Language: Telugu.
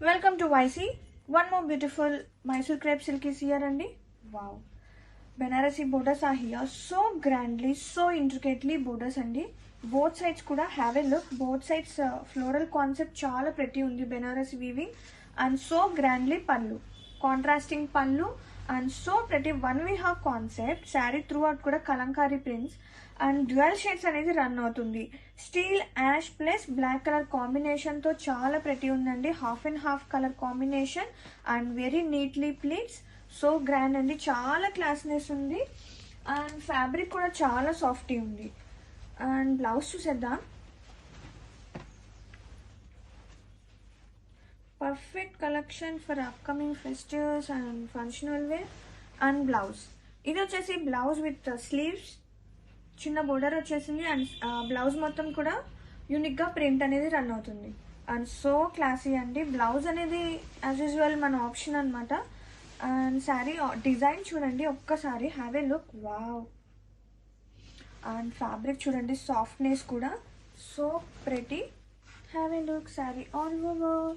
Welcome to YC one more beautiful Mysore crepe silk year అండి. Wow Banarasi borders are here so grandly so intricately borders అండి. బోత్ సైడ్స్ కూడా have a look both sides floral concept చాలా ప్రతి ఉంది Banarasi weaving and so grandly pallu contrasting pallu and so ప్రతి one we have concept sari throughout కూడా Kalamkari prints and dual shades అనేది రన్ అవుతుంది. Steel ash plus black colour కాంబినేషన్తో చాలా ప్రతి ఉందండి. Half and half colour combination and very neatly pleats so grand అండి. చాలా క్లాస్నెస్ ఉంది. అండ్ ఫ్యాబ్రిక్ కూడా చాలా సాఫ్టీ ఉంది. అండ్ బ్లౌజ్ చూసేద్దాం. Perfect collection for upcoming festivals and functional wear and blouse ఇది వచ్చేసి బ్లౌజ్ విత్ స్లీవ్స్ చిన్న బోర్డర్ వచ్చేసింది అండ్ బ్లౌజ్ మొత్తం కూడా యూనిక్గా ప్రింట్ అనేది రన్ అవుతుంది. అండ్ సో క్లాసీ అండి. బ్లౌజ్ అనేది యాజ్ యూజువల్ మన ఆప్షన్ అనమాట అండ్ శారీ డిజైన్ చూడండి. ఒక్కసారి have a look wow and fabric చూడండి. సాఫ్ట్నెస్ కూడా. So pretty have a look sari all over